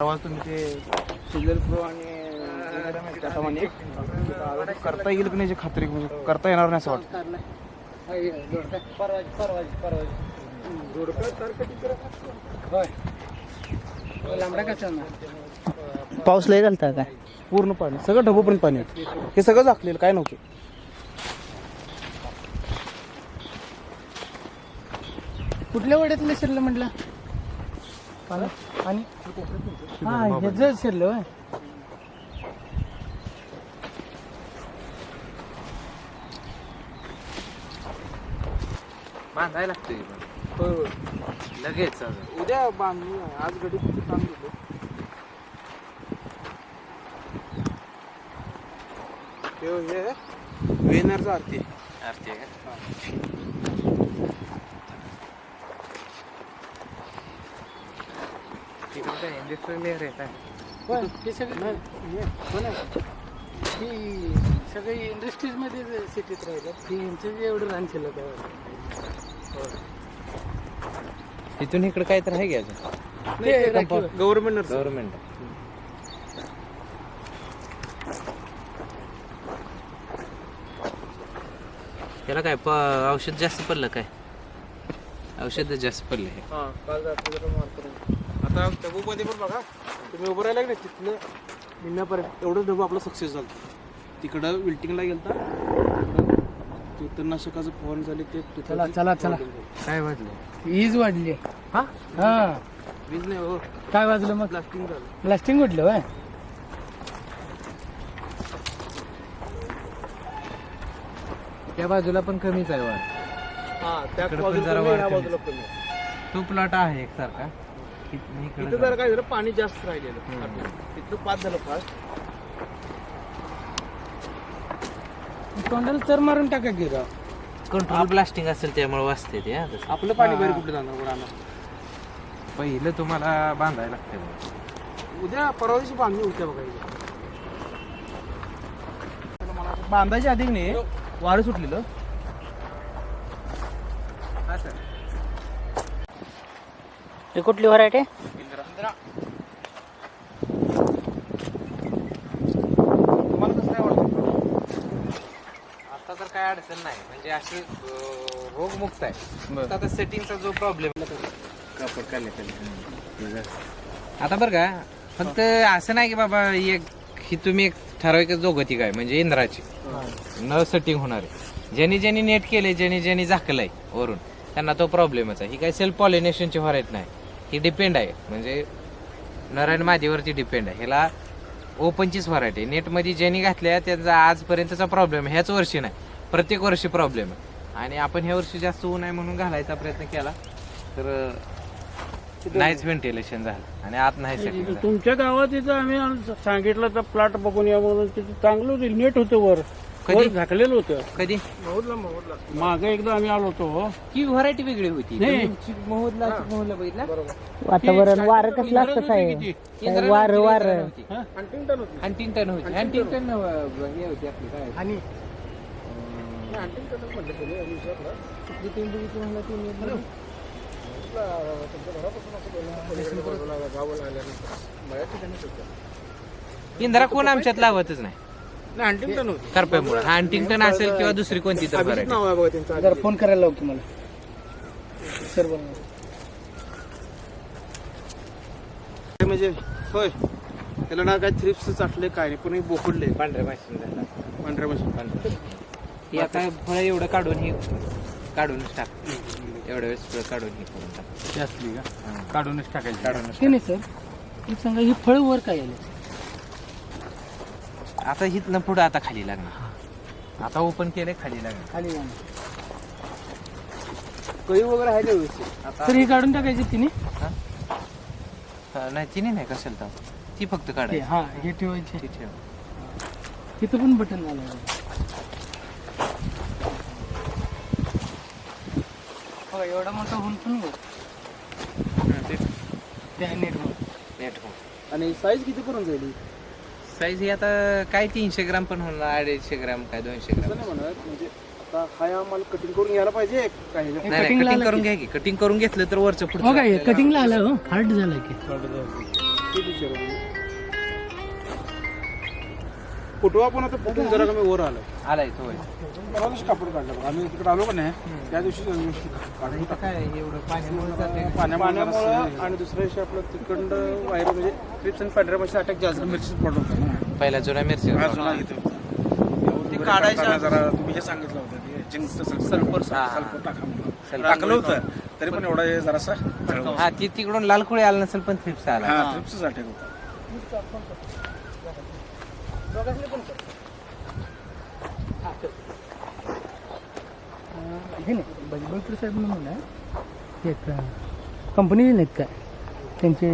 आवाज तुम्ही ते सिजल प्रो आणि करता येईल की नाही खात्री म्हणजे करता येणार नाही असं वाटतं. पाऊस लय झालता काय पूर्ण पाणी. सगळं ढबूपर्यंत पाणी. हे सगळं झाकलेलं काय नव्हतं. कुठल्या वड्यातलं शिरलं म्हटलं? आणि हा ह्याच शिरलं होय. बांधायला लागतोय लगेच. उद्या बांधू आज गडी किती काम दिलं ते हे वेनरचा आरती. आरती आहे का? आहे हे सगळं ही सगळी सिटीत राहिलं ही यांचं एवढं रान शिल्लक आहे इथून इकडे काय तर आहे. गव्हर्नमेंट गव्हर्नमेंट त्याला काय औषध जास्त पडलं काय? औषध जास्त पडलं. हे आता डबूमध्ये पण बघा तुम्ही उभं राहिला की नाही तिथनं निम्म्यापर्यंत. एवढं डबू आपलं सक्सेस झालं. तिकडं विल्टिंगला गेलता. तिकडं कीटकनाशकाचं फवारणी झाली ते चला चला चला. काय वाटलं वीज वाढली. हा? हा. वीज नाही हो. काय वाजलं मग? ब्लास्टिंग झालं. प्लास्टिंग उडलं होय? त्या बाजूला पण कमीच आहे वाढ. हा त्या इकडं पण बाजूला जरा कमी, वाढ. बाजूला कमी तो प्लॉट आहे एकसारखा. इथं जरा काय झालं पाणी जास्त राहिलेलं. तिथलं पाच झालं फास्ट तोंडाला चर मारून टाका की राव. कंट्रोल ब्लास्टिंग असेल त्यामुळे वाचते ते हा तसं. आपलं पाणी बाहेर कुठे जाणार बरं. पहिलं तुम्हाला बांधायला लागते उद्या परवा दिवशी बांधणी होत्या बघा इथे. बांधायच्या आधी नाही वारं सुटलेलं. ही कुठली व्हरायटी तुम्हाला कसं काय वाटतं आता तर काय अडचण नाही. म्हणजे अशी अं, रोगमुक्त आहे. आता सेटिंगचा जो प्रॉब्लेम आता बरं का फक्त असं नाही की बाबा एक ही तुम्ही एक ठराविक जोगती काय म्हणजे इंद्राची. न सेटिंग होणार आहे. ज्यांनी ज्यांनी नेट केले ज्यांनी ज्यांनी झाकलंय वरून त्यांना तो प्रॉब्लेमच आहे. ही काय सेल्फ पॉलिनेशनची व्हरायटी नाही. ही डिपेंड आहे. म्हणजे नारायण मादीवरती डिपेंड आहे. ह्याला ओपनचीच व्हरायटी आहे. नेटमध्ये ज्यांनी घातल्या त्यांचा आजपर्यंतचा प्रॉब्लेम ह्याच वर्षी नाही. प्रत्येक वर्षी प्रॉब्लेम आहे. आणि आपण ह्या वर्षी जास्त ऊन आहे म्हणून घालायचा प्रयत्न केला. तर नाहीच व्हेंटिलेशन झालं. आणि आत नाही झालं. तुमच्या गावात इथं आम्ही सांगितलं तर प्लॉट बघून या म्हणून तिथे चांगलं होतं. नेट होतं वर. कधी? झाकलेलं होतं. कधी? मागे एकदा आम्ही आलो होतो. ही व्हरायटी वेगळी होती. नाही. तुम्ही मोहदला मोहदला बघितला? वातावरण वारं कसलं असतं साहेब? काय वारं वारं. हंटिंग्टन होती. हंटिंग्टन हे होती आपली काय? आणि? इंदिरा कोण आमच्यात लावतच नाही नाही. हंटिंग्टन होती. करप्यामुळे हंटिंग्टन असेल किंवा दुसरी कोणती तर अभिजित नाव आहे बघा त्यांचं जरा फोन करायला लावतो मला. सर म्हणजे होय. त्याला ना काय थ्रिप्स चाटले काय नाही पण हे बोकडले. पांढऱ्या माशी पांढऱ्या मशीन. हे आता फळ एवढं काढून हे काढूनच टाक. एवढ्या वेळेस फळं काढून हे करून टाक. असली का? काढूनच टाकायची. काढूनच नाही सर. सांगा ही फळ वर काय आलं? आता हिथनं पुढं आता खाली लागणार. आता ओपन केलंय खाली लागणार. खाली. कळी वगैरे आहे ना व्यवस्थित? आता तर ही काढून टाकायची तिने? हा, नाही तिने नाही कशाला तर. ती फक्त ते, काढायची. हा हे ठेवायचे. ती ठेव. तिथं पण बटन झालं हो एवढा मोठा होऊन पण बघ त्या नेटवर नेट हो आणि साईज किती पर्यंत जाईल? साईज ही आता काय तीनशे ग्राम पण होणार अडीचशे ग्राम काय दोनशे ग्राम? असं नाही म्हणत. म्हणजे आता आम्हाला कटिंग करून घ्यायला पाहिजे काय ह्याच्यात? नाही cutting ला कटिंग आलं करून घ्या की. कटिंग करून घेतलं तर वरचं हो काय पुढचं कटिंगला आलं हो. हार्ड झालं की. ते फुटवा पण आता फुटून जरा कमी वर आलं आलाय तो. परवा दिवशी कापड काढलं बघा. आम्ही तिकडे आलो का नाही त्या दिवशी काढून काय एवढं पाण्यामुळे जाते पाण्यामुळे आणि दुसऱ्या दिवशी आपलं तिकडं वायर म्हणजे ट्रिप्स आणि पांढऱ्या अटॅक जास्त मिरची होता ना. पहिला जुना मिरची हा जुना इथे होता. ते काढायचं जरा तुम्ही हे सांगितलं होतं ते जिंक सल्फर हा. सल्फर टाका म्हणून. टाकलं होतं तरी पण एवढा हे जरासा. हा ती तिकडून लाल खुळी आला नसेल पण थ्रिप्स आला. हा ट्रिप्सच अटॅक होता. हे नाही बजबंकर साहेब म्हणून आहे. एक कंपनी नाहीत काय? त्यांचे